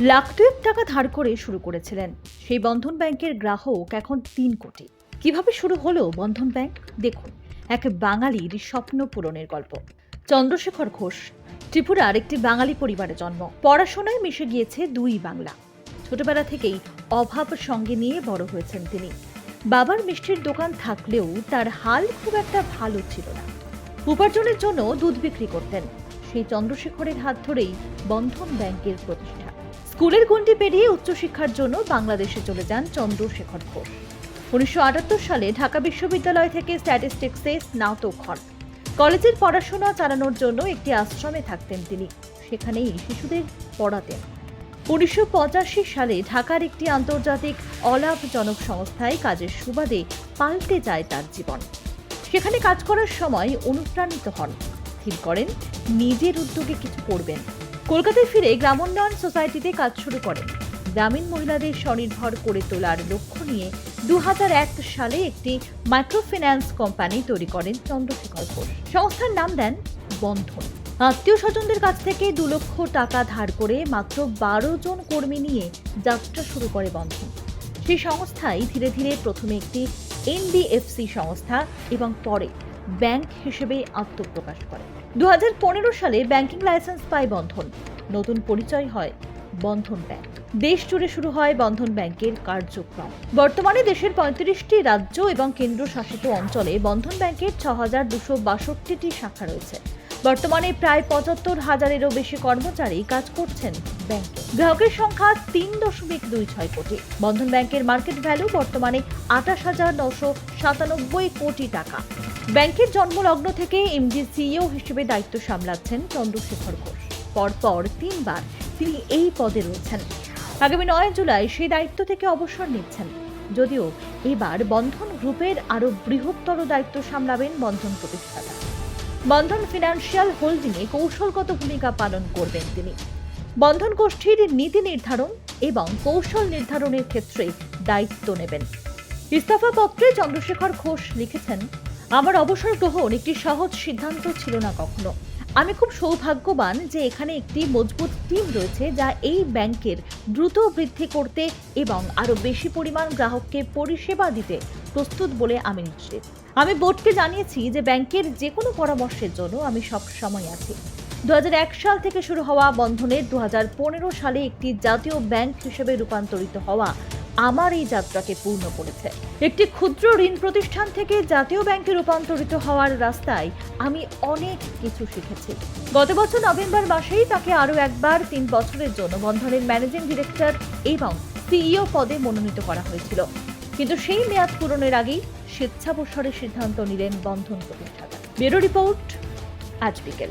লাখ দুয়েক টাকা ধার করে শুরু করেছিলেন। সেই বন্ধন ব্যাংকের গ্রাহক এখন তিন কোটি। কীভাবে শুরু হলো বন্ধন ব্যাংক? দেখুন, এক বাঙালির স্বপ্ন পূরণের গল্প। চন্দ্রশেখর ঘোষ, ত্রিপুরার একটি বাঙালি পরিবারে জন্ম। পড়াশোনায় মিশে গিয়েছে দুই বাংলা। ছোটবেলা থেকেই অভাব সঙ্গে নিয়ে বড় হয়েছেন তিনি। বাবার মিষ্টির দোকান থাকলেও তার হাল খুব একটা ভালো ছিল না। উপার্জনের জন্য দুধ বিক্রি করতেন। সেই চন্দ্রশেখরের হাত ধরেই বন্ধন ব্যাংকের প্রতিষ্ঠা। স্কুলের গণ্ডি পেরিয়ে উচ্চশিক্ষার জন্য বাংলাদেশে চলে যান চন্দ্রশেখর ঘোষ। উনিশশো আটাত্তর সালে ঢাকা বিশ্ববিদ্যালয় থেকে স্ট্যাটিস্টিক্সে স্নাতক হন। কলেজের পড়াশোনা চালানোর জন্য একটি আশ্রমে থাকতেন তিনি। সেখানেই শিশুদের পড়াতেন। উনিশশো পঁচাশি সালে ঢাকার একটি আন্তর্জাতিক অলাভজনক সংস্থায় কাজের সুবাদে পাল্টে যায় তার জীবন। সেখানে কাজ করার সময় অনুপ্রাণিত হন। স্থির করেন, নিজের উদ্যোগে কিছু করবেন। কলকাতায় ফিরে গ্রামোন্নয়ন সোসাইটিতে কাজ শুরু করেন। গ্রামীণ মহিলাদের স্বনির্ভর করে তোলার লক্ষ্য নিয়ে দুহাজার এক সালে একটি মাইক্রোফিন্যান্স কোম্পানি তৈরি করেন চন্দ্রশেখর ঘোষ। সংস্থার নাম দেন বন্ধন। আত্মীয় স্বজনদের কাছ থেকে দু লক্ষ টাকা ধার করে মাত্র বারো জন কর্মী নিয়ে যাত্রা শুরু করে বন্ধন। সেই সংস্থাই ধীরে ধীরে প্রথমে একটি এনবিএফসি সংস্থা এবং পরে ব্যাংক হিসেবে আত্মপ্রকাশ করে। দু হাজার পনেরো সালে ব্যাংকিং লাইসেন্স পায় বন্ধন। নতুন পরিচয় হয় বন্ধন ব্যাংক। দেশ জুড়ে শুরু হয় বন্ধন ব্যাংকের কার্যক্রম। বর্তমানে দেশের পঁয়ত্রিশটি রাজ্য এবং কেন্দ্রশাসিত অঞ্চলে বন্ধন ব্যাংকের ছ হাজার দুশো বাষট্টিটি শাখা রয়েছে। বর্তমানে প্রায় পঁচাত্তর হাজারেরও বেশি কর্মচারী কাজ করছেন ব্যাংকে। গ্রাহকের সংখ্যা তিন দশমিক দুই ছয় কোটি। বন্ধন ব্যাংকের মার্কেট ভ্যালু বর্তমানে আঠাশ হাজার নশো সাতানব্বই কোটি টাকা। ব্যাংকের জন্মলগ্ন থেকে এমডি সিইও হিসেবে দায়িত্ব সামলাচ্ছেন চন্দ্রশেখর ঘোষ। পরপর তিনবার তিনি এই পদে রয়েছেন। আগামী নয় জুলাই সেই দায়িত্ব থেকে অবসর নিচ্ছেন। যদিও এবার বন্ধন গ্রুপের আরও বৃহত্তর দায়িত্ব সামলাবেন বন্ধন প্রতিষ্ঠাতা। বন্ধন ফিনান্সিয়াল হোল্ডিংয়ে কৌশলগত ভূমিকা পালন করবেন তিনি। বন্ধন গোষ্ঠীর নীতি নির্ধারণ এবং কৌশল নির্ধারণের ক্ষেত্রে দায়িত্ব নেবেন। ইস্তফাপত্রে চন্দ্রশেখর ঘোষ লিখেছেন আমার অবসর গ্রহণ একটি সহজ সিদ্ধান্ত ছিল না কখনো। আমি খুব সৌভাগ্যবান যে এখানে একটি মজবুত টিম রয়েছে যা এই ব্যাংকের দ্রুত বৃদ্ধি করতে এবং আরও বেশি পরিমাণ গ্রাহককে পরিষেবা দিতে প্রস্তুত বলে আমি নিশ্চিত। আমি বোর্ডকে জানিয়েছি যে ব্যাংকের যে কোনো পরামর্শের জন্য আমি সব সময় আছি। দু হাজার এক সাল থেকে শুরু হওয়া বন্ধনের দু সালে একটি জাতীয় ব্যাংক হিসেবে রূপান্তরিত হওয়া আমার এই যাত্রাকে পূর্ণ করেছে। একটি ক্ষুদ্র ঋণ প্রতিষ্ঠান থেকে জাতীয় ব্যাংকে রূপান্তরিত হওয়ার রাস্তায় আমি অনেক কিছু শিখেছি। গত বছর নভেম্বর মাসেই তাকে আরও একবার তিন বছরের জন্য বন্ধনের ম্যানেজিং ডিরেক্টর এবং সিইও পদে মনোনীত করা হয়েছিল। কিন্তু সেই মেয়াদ পূরণের আগেই স্বেচ্ছাবসরের সিদ্ধান্ত নিলেন বন্ধন প্রতিষ্ঠাতা। ব্যুরো রিপোর্ট, আজ বিকেল।